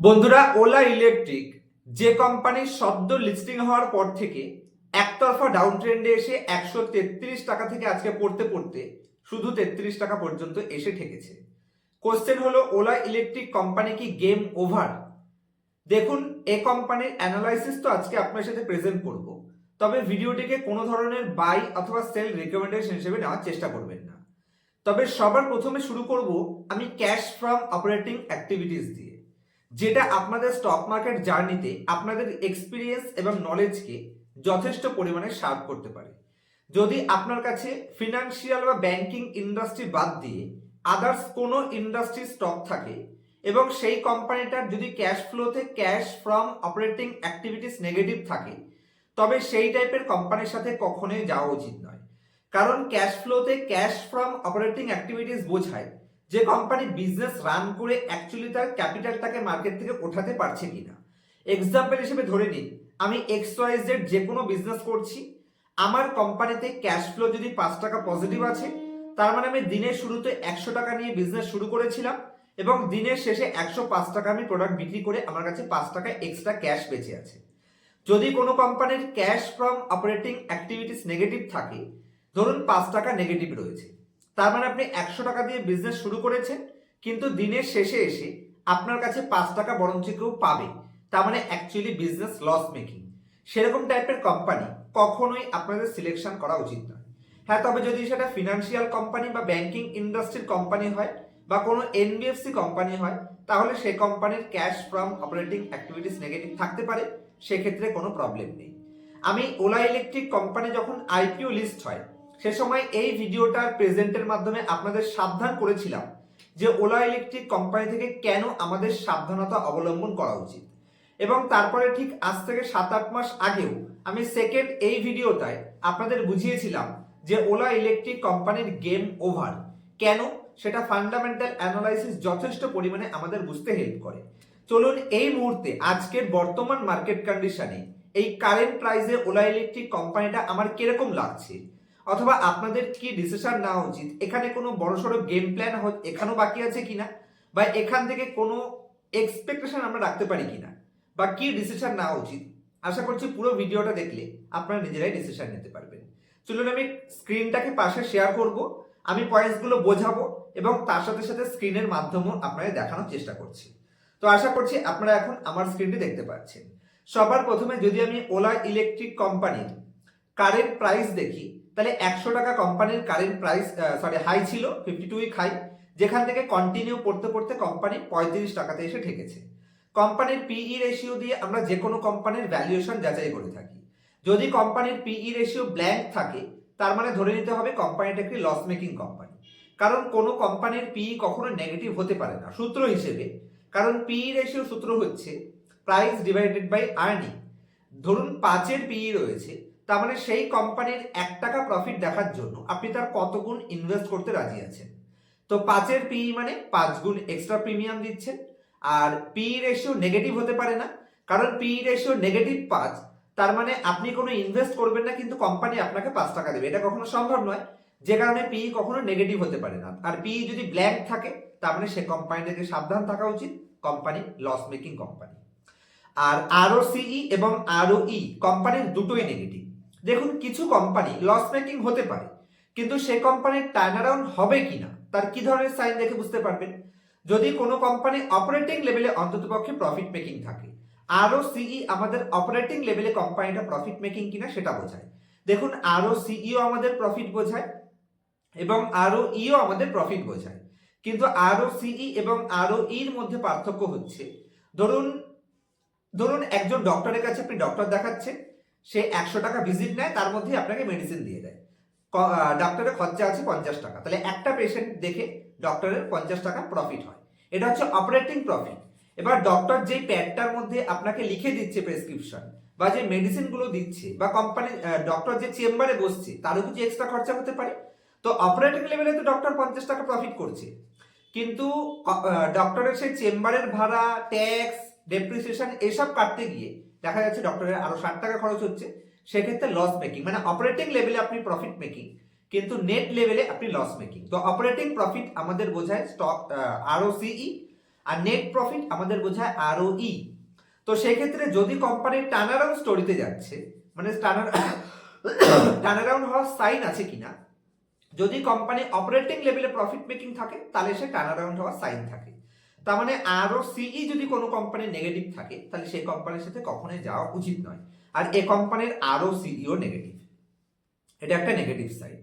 বন্ধুরা OLA electric যে কোম্পানির শব্দ লিস্টিং হওয়ার পর থেকে একতরফা ডাউন ট্রেন্ডে এসে একশো তেত্রিশ টাকা থেকে আজকে পড়তে পড়তে শুধু তেত্রিশ টাকা পর্যন্ত এসে ঠেকেছে। কোশ্চেন হলো ওলা ইলেকট্রিক কোম্পানি কি গেম ওভার দেখুন, এ কোম্পানির অ্যানালাইসিস তো আজকে আপনার সাথে প্রেজেন্ট করব। তবে ভিডিওটিকে কোনো ধরনের বাই অথবা সেল রেকমেন্ডেশন হিসেবে নেওয়ার চেষ্টা করবেন না। তবে সবার প্রথমে শুরু করব আমি ক্যাশ ফ্রম অপারেটিং অ্যাক্টিভিটিস দিয়ে। যেটা আপনাদের স্টক মার্কেট জার্নিতে আপনাদের এক্সপিরিয়েন্স এবং নলেজকে যথেষ্ট পরিমাণে সার্ভ করতে পারে। যদি আপনার কাছে ফিনান্সিয়াল বা ব্যাংকিং ইন্ডাস্ট্রি বাদ দিয়ে আদার্স কোনো ইন্ডাস্ট্রি স্টক থাকে এবং সেই কোম্পানিটার যদি cash ফ্লোতে cash from operating activities negative থাকে, তবে সেই টাইপের কোম্পানির সাথে কখনোই যাওয়া উচিত নয়। কারণ ক্যাশ ফ্লোতে ক্যাশ ফ্রম অপারেটিং অ্যাক্টিভিটিস বোঝায় যে কোম্পানি বিজনেস রান করে অ্যাকচুয়ালি তার ক্যাপিটালটাকে মার্কেট থেকে ওঠাতে পারছে কিনা। এক্সাম্পল হিসেবে ধরে নিন, আমি এক্স ওয়াই জেড যে কোনো বিজনেস করছি, আমার কোম্পানিতে ক্যাশ ফ্লো যদি পাঁচ টাকা পজিটিভ আছে, তার মানে আমি দিনের শুরুতে একশো টাকা নিয়ে বিজনেস শুরু করেছিলাম এবং দিনের শেষে একশো পাঁচ টাকা আমি প্রোডাক্ট বিক্রি করে আমার কাছে পাঁচ টাকা এক্সট্রা ক্যাশ বেঁচে আছে। যদি কোনো কোম্পানির cash from operating activities negative থাকে, ধরুন পাঁচ টাকা নেগেটিভ রয়েছে তার মানে আপনি একশো টাকা দিয়ে বিজনেস শুরু করেছেন, কিন্তু দিনের শেষে এসে আপনার কাছে পাঁচ টাকা বরঞ্চ কেউ পাবে। তার মানে অ্যাকচুয়ালি বিজনেস লস মেকিং সেরকম টাইপের কোম্পানি কখনোই আপনাদের সিলেকশন করা উচিত নয়। হ্যাঁ তবে যদি সেটা ফিনান্সিয়াল কোম্পানি বা ব্যাংকিং ইন্ডাস্ট্রির কোম্পানি হয় বা কোনো এনবিএফসি কোম্পানি হয়, তাহলে সেই কোম্পানির cash from operating activities negative থাকতে পারে, সেক্ষেত্রে কোনো প্রবলেম নেই। আমি ওলা ইলেকট্রিক কোম্পানি যখন আইপিও লিস্ট হয় সে সময় এই ভিডিওটার প্রেজেন্টের মাধ্যমে আপনাদের সাবধান করেছিলাম যে ওলা ইলেকট্রিক কোম্পানি থেকে কেন আমাদের সাবধানতা অবলম্বন করা উচিত। এবং তারপরে ঠিক আজ থেকে সাত আট মাস আগেও আমি সেকেন্ড এই ভিডিওটায় আপনাদের বুঝিয়েছিলাম যে ওলা ইলেকট্রিক কোম্পানির গেম ওভার। কেন? সেটা ফান্ডামেন্টাল অ্যানালাইসিস যথেষ্ট পরিমাণে আমাদের বুঝতে হেল্প করে। চলুন এই মুহূর্তে আজকের বর্তমান মার্কেট কন্ডিশনে এই কারেন্ট প্রাইসে ওলা ইলেকট্রিক কোম্পানিটা আমার কীরকম লাগছে? অথবা আপনাদের কি ডিসিশন নেওয়া উচিত? এখানে কোনো বড়সড় গেম প্ল্যান এখানেও বাকি আছে কিনা? বা এখান থেকে কোনো এক্সপেকটেশন আমরা রাখতে পারি কিনা? বা কি ডিসিশন নেওয়া উচিত? আশা করছি পুরো ভিডিওটা দেখলে আপনারা নিজেরাই ডিসিশন নিতে পারবেন। চলুন আমি স্ক্রিনটাকে পাশে শেয়ার করব, আমি পয়েন্টসগুলো বোঝাবো এবং তার সাথে সাথে স্ক্রিনের মাধ্যমেও আপনাদের দেখানোর চেষ্টা করছি। তো আশা করছি আপনারা এখন আমার স্ক্রিনটি দেখতে পাচ্ছেন। সবার প্রথমে যদি আমি ওলা ইলেকট্রিক কোম্পানির কারেন্ট প্রাইস দেখি তাহলে একশো টাকা কোম্পানির কারেন্ট প্রাইস সরি হাই ছিল ফিফটি টু উইক হাই যেখান থেকে কন্টিনিউ পড়তে পড়তে কোম্পানি পঁয়ত্রিশ টাকাতে এসে ঠেকেছে। কোম্পানির পিই রেশিও দিয়ে আমরা যে কোনো কোম্পানির ভ্যালুয়েশন যাচাই করে থাকি। যদি কোম্পানির পিই রেশিও ব্ল্যাঙ্ক থাকে, তার মানে ধরে নিতে হবে কোম্পানিটা একটি লস মেকিং কোম্পানি কারণ কোনো কোম্পানির পিই কখনো নেগেটিভ হতে পারে না, সূত্র হিসেবে। কারণ পিই রেশিও সূত্র হচ্ছে প্রাইস ডিভাইডেড বাই আর্নিং ধরুন পাঁচের পিই রয়েছে তার মানে সেই কোম্পানির এক টাকা প্রফিট দেখার জন্য আপনি তার কত গুণ ইনভেস্ট করতে রাজি আছেন? তো পাঁচের পিই মানে পাঁচ গুণ এক্সট্রা প্রিমিয়াম দিচ্ছেন। আর পিই রেশিও নেগেটিভ হতে পারে না, কারণ পিই রেশিও নেগেটিভ পাঁচ, তার মানে আপনি কোনো ইনভেস্ট করবেন না, কিন্তু কোম্পানি আপনাকে পাঁচ টাকা দেবে। এটা কখনো সম্ভব নয়। যে কারণে পিই কখনো নেগেটিভ হতে পারে না। আর পিই যদি ব্ল্যাঙ্ক থাকে, তার মানে সে কোম্পানি থেকে সাবধান থাকা উচিত কোম্পানি লস মেকিং কোম্পানি আর আরও সিই এবং আরও ই কোম্পানির দুটোই নেগেটিভ দেখুন, কিছু কোম্পানি লস মেকিং হতে পারে, কিন্তু সে কোম্পানির টার্ন অ্যারাউন্ড হবে কিনা, তার কি ধরনের সাইন দেখে বুঝতে পারবেন? যদি কোনো কোম্পানি অপারেটিং লেভেলে অন্ততপক্ষে প্রফিট মেকিং থাকে, আরও সিই আমাদের অপারেটিং লেভেলে কোম্পানিটা প্রফিট মেকিং কিনা সেটা বোঝায়। দেখুন, আরও সিইও আমাদের প্রফিট বোঝায় এবং আরও ইও আমাদের প্রফিট বোঝায়। কিন্তু আরও সিই এবং আরও ইর মধ্যে পার্থক্য হচ্ছে, ধরুন ধরুন একজন ডক্টরের কাছে আপনি ডক্টর দেখাচ্ছেন সে একশো টাকা ভিজিট নেয়, তার মধ্যে আপনাকে মেডিসিন দিয়ে দেয়। ডক্টরের খরচা আছে পঞ্চাশ টাকা। তাহলে একটা পেশেন্ট দেখে ডক্টরের পঞ্চাশ টাকা প্রফিট হয়। এটা হচ্ছে অপারেটিং প্রফিট এবার ডক্টর যেই প্যাডটার মধ্যে আপনাকে লিখে দিচ্ছে প্রেসক্রিপশন বা যে মেডিসিনগুলো দিচ্ছে, বা কোম্পানি ডক্টর যে চেম্বারে বসছে তারও কিছু এক্সট্রা খরচা হতে পারে। তো অপারেটিং লেভেলে তো ডক্টর পঞ্চাশ টাকা প্রফিট করছে। কিন্তু ডক্টরের সেই চেম্বারের ভাড়া ট্যাক্স ডেপ্রিসিয়েশন এসব কাটতে গিয়ে দেখা যাচ্ছে ডক্টরের আরও ষাট টাকা খরচ হচ্ছে। সেক্ষেত্রে লস মেকিং মানে অপারেটিং লেভেলে আপনি প্রফিট মেকিং কিন্তু নেট লেভেলে আপনি লস মেকিং তো অপারেটিং প্রফিট আমাদের বোঝায় স্টক আরও সিই আর নেট প্রফিট আমাদের বোঝায় আরও ই তো সেক্ষেত্রে যদি কোম্পানির টার্নারাউন্ড স্টোরিতে যাচ্ছে মানে টার্নার টার্নারাউন্ড হওয়ার সাইন আছে কিনা, যদি কোম্পানি অপারেটিং লেভেলে প্রফিট মেকিং থাকে, তাহলে সে টার্নারাউন্ড হওয়ার সাইন থাকে। তার মানে আরও সিই যদি কোনো কোম্পানির নেগেটিভ থাকে, তাহলে সেই কোম্পানির সাথে কখনোই যাওয়া উচিত নয়। আর এ কোম্পানির আরও সিইও নেগেটিভ এটা একটা নেগেটিভ সাইড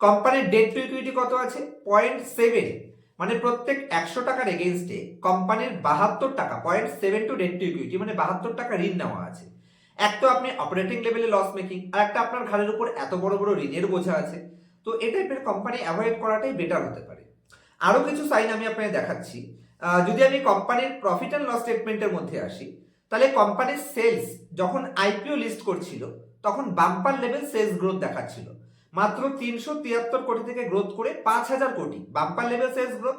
কোম্পানির ডেট টু ইকুইটি কত আছে? পয়েন্ট সেভেন মানে প্রত্যেক একশো টাকার এগেনস্টে কোম্পানির বাহাত্তর টাকা point seven two debt to equity মানে বাহাত্তর টাকা ঋণ নেওয়া আছে। এক তো আপনি অপারেটিং লেভেলে লস মেকিং আর একটা আপনার ঘাড়ের উপর এত বড় বড় ঋণের বোঝা আছে। তো এই টাইপের কোম্পানি অ্যাভয়েড করাটাই বেটার হতে পারে। আরও কিছু সাইন আমি আপনাকে দেখাচ্ছি। যদি আমি কোম্পানির প্রফিট অ্যান্ড লস স্টেটমেন্টের মধ্যে আসি, তাহলে কোম্পানির সেলস যখন আইপিও লিস্ট করছিল, তখন বাম্পার লেভেল সেলস গ্রোথ দেখাচ্ছিল। মাত্র তিনশো তিয়াত্তর কোটি থেকে গ্রোথ করে পাঁচ হাজার কোটি বাম্পার লেভেল সেলস গ্রোথ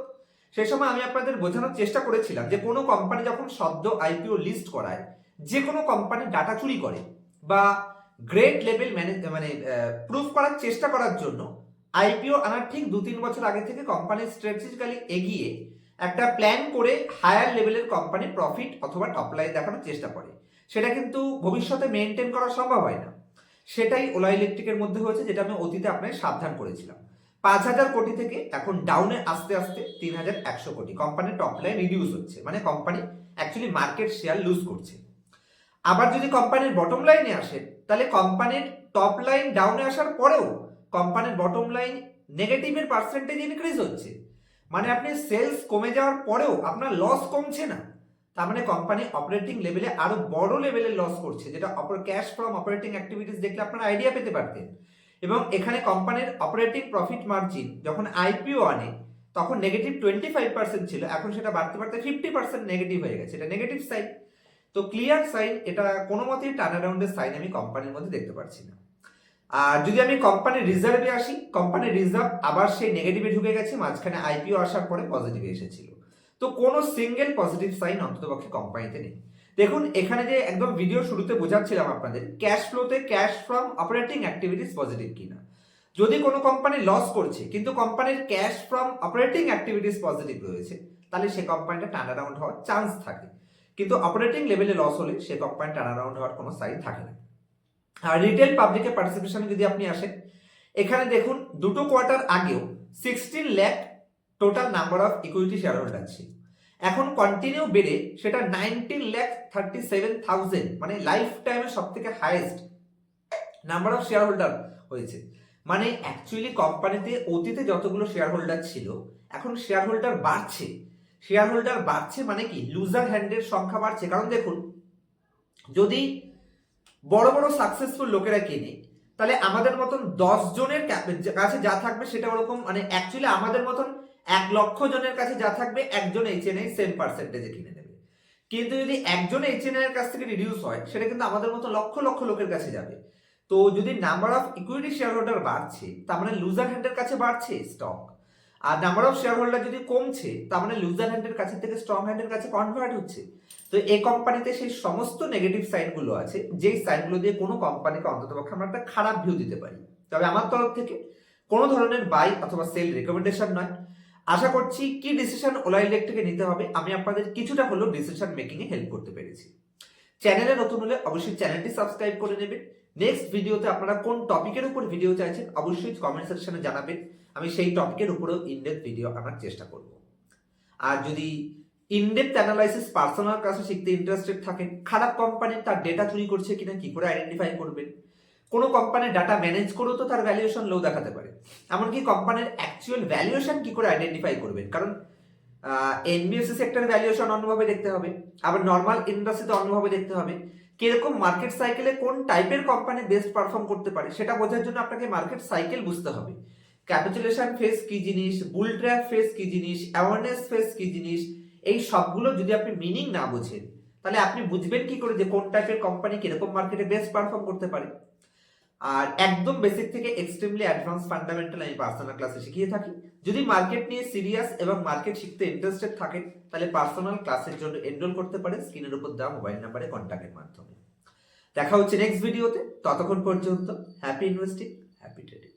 সেই সময় আমি আপনাদের বোঝানোর চেষ্টা করেছিলাম যে কোনো কোম্পানি যখন সদ্য আইপিও লিস্ট করায়, যে কোনো কোম্পানি ডাটা চুরি করে বা গ্রেট লেভেল ম্যানেজ মানে প্রুফ করার চেষ্টা করার জন্য আইপিও আনার ঠিক দু তিন বছর আগে থেকে কোম্পানি স্ট্র্যাটেজিক্যালি এগিয়ে একটা প্ল্যান করে হায়ার লেভেলের কোম্পানি প্রফিট অথবা টপ লাইন দেখানোর চেষ্টা করে। সেটা কিন্তু ভবিষ্যতে মেনটেন করা সম্ভব হয় না। সেটাই ওলা ইলেকট্রিকের মধ্যে হয়েছে, যেটা আমি অতীতে আপনাকে সাবধান করেছিলাম। পাঁচ হাজার কোটি থেকে এখন ডাউনে আস্তে আস্তে তিন হাজার একশো কোটি। কোম্পানির টপ লাইন রিডিউস হচ্ছে মানে company actually market share lose করছে। আবার যদি কোম্পানির বটম লাইনে আসে, তাহলে কোম্পানির টপ লাইন ডাউনে আসার পরেও কোম্পানির বটম লাইন নেগেটিভের পার্সেন্টেজ ইনক্রিজ হচ্ছে। মানে আপনি সেলস কমে যাওয়ার পরেও আপনার লস কমছে না। তার মানে কোম্পানি অপারেটিং লেভেলে আরও বড় লেভেলে লস করছে, যেটা ক্যাশ ফ্রম অপারেটিং অ্যাক্টিভিটিস দেখলে আপনারা আইডিয়া পেতে পারতেন। এবং এখানে কোম্পানির অপারেটিং প্রফিট মার্জিন যখন আইপিও আনে, তখন নেগেটিভ টোয়েন্টি ফাইভ পার্সেন্ট ছিল, এখন সেটা বাড়তে বাড়তে ফিফটি পার্সেন্ট নেগেটিভ হয়ে গেছে, এটা নেগেটিভ সাইন তো ক্লিয়ার সাইন এটা কোনো মতেই টার্ন অ্যারাউন্ডের সাইন আমি কোম্পানির মধ্যে দেখতে পাচ্ছি না। আর যদি আমি কোম্পানির রিজার্ভে আসি কোম্পানির রিজার্ভ আবার সেই নেগেটিভে ঢুকে গেছে, মাঝখানে আইপিও আসার পরে পজিটিভে এসেছিল। তো কোনো সিঙ্গেল পজিটিভ সাইন অন্ততপক্ষে কোম্পানিতে নেই। দেখুন, এখানে যে একদম ভিডিও শুরুতে বোঝাচ্ছিলাম আপনাদের cash ফ্লোতে cash from operating activities positive কিনা। যদি কোনো কোম্পানি লস করছে, কিন্তু কোম্পানির cash from operating activities positive রয়েছে, তাহলে সে কোম্পানিটা টার্ন হওয়ার চান্স থাকে। কিন্তু অপারেটিং লেভেলে লস হলে সে কোম্পানি টার্ন হওয়ার কোনো সাইন থাকে না। রিটেল পাবলিকের পার্টিসিপেশনে যদি আপনি আসেন, এখানে দেখুন দুটো কোয়ার্টার আগেও sixteen lakh total number of equity share holder ছিল এখন কন্টিনিউ বেড়ে সেটা nineteen lakh thirty seven thousand মানে লাইফ টাইমের সব থেকে highest number of share holder হয়েছে। মানে অ্যাকচুয়ালি কোম্পানিতে অতীতে যতগুলো শেয়ার হোল্ডার ছিল, এখন শেয়ার হোল্ডার বাড়ছে। শেয়ার হোল্ডার বাড়ছে মানে কি? লুজার হ্যান্ডের সংখ্যা বাড়ছে। কারণ দেখুন, যদি বড় বড় সাকসেসফুল লোকেরা কিনে তাহলে আমাদের মতন দশ জনের কাছে যা থাকবে সেটা ওরকম মানে অ্যাকচুয়ালি আমাদের মতন এক লক্ষ জনের কাছে যা থাকবে একজন এইচ এন সেম পার্সেন্টেজে কিনে নেবে। কিন্তু যদি একজন এইচ এন এর কাছ থেকে রিডিউস হয়, সেটা কিন্তু আমাদের মতো লক্ষ লক্ষ লোকের কাছে যাবে। তো যদি number of equity share holder বাড়ছে, তার মানে লুজার হ্যান্ডের কাছে বাড়ছে স্টক আর নাম্বার অফ শেয়ার হোল্ডার যদি কমছে তার মানে লুজার হ্যান্ডের কাছে থেকে স্ট্রং হ্যান্ডের কাছে কনভার্ট হচ্ছে। তো এই কোম্পানিতে সেই সমস্ত নেগেটিভ সাইনগুলো আছে, যেই সাইনগুলো দিয়ে কোনো কোম্পানিকে অন্ততপক্ষে আমরা একটা খারাপ ভিউ দিতে পারি। তবে আমার তরফ থেকে কোনো ধরনের বাই অথবা সেল রেকমেন্ডেশন নয়। আশা করছি কি ডিসিশন ওলা ইলেকট্রিকে নিতে হবে, আমি আপনাদের কিছুটা হলেও ডিসিশন মেকিং এ হেল্প করতে পেরেছি। চ্যানেলে নতুন হলে অবশ্যই চ্যানেলটি সাবস্ক্রাইব করে নেবেন। নেক্সট ভিডিওতে আপনারা কোন টপিকের উপর ভিডিও চাইছেন, অবশ্যই কমেন্ট সেকশনে জানাবেন। আমি সেই টপিকের উপরেও ইনডেপ ভিডিও আনার চেষ্টা করব। আর যদি ইনডেপথ অ্যানালাইসিস পার্সোনাল ক্লাসে শিখতে ইন্টারেস্টেড থাকেন, খারাপ কোম্পানি তার ডেটা চুরি করছে কিনা, কি করে আইডেন্টিফাই করবেন? কোনো কোম্পানির ডাটা ম্যানেজ করেও তো তার ভ্যালুয়েশন লো দেখাতে পারে। এমনকি কোম্পানির অ্যাকচুয়াল ভ্যালুয়েশন কি করে আইডেন্টিফাই করবেন? কারণ এনবিএসসি সেক্টর ভ্যালুয়েশন অন্যভাবে দেখতে হবে, আবার নর্মাল ইন্ডাস্ট্রিতে অন্যভাবে দেখতে হবে। কীরকম মার্কেট সাইকেলে কোন টাইপের কোম্পানি বেস্ট পারফর্ম করতে পারে, সেটা বোঝার জন্য আপনাকে মার্কেট সাইকেল বুঝতে হবে। ক্যাপিচুলেশন ফেস কি জিনিস, বুল ট্র্যাপ ফেস কি জিনিস, অ্যাওয়ারনেস ফেস কি জিনিস, এই সবগুলো যদি আপনি মিনিং না বোঝেন, তাহলে আপনি বুঝবেন কি করে যে কোন টাইপের কোম্পানি কীরকম মার্কেটে বেস্ট পারফর্ম করতে পারে। আর একদম বেসিক থেকে এক্সট্রিমলি অ্যাডভান্স ফান্ডামেন্টাল আমি পার্সোনাল ক্লাসে শিখিয়ে থাকি। যদি মার্কেট নিয়ে সিরিয়াস এবং মার্কেট শিখতে ইন্টারেস্টেড থাকেন তাহলে পার্সোনাল ক্লাসের জন্য এনরোল করতে পারেন, স্ক্রিনের উপর দেওয়া মোবাইল নাম্বারে কন্ট্যাক্টের মাধ্যমে। দেখা হচ্ছে নেক্সট ভিডিওতে ততক্ষণ পর্যন্ত হ্যাপি ইনভেস্টিং হ্যাপি ট্রেডিং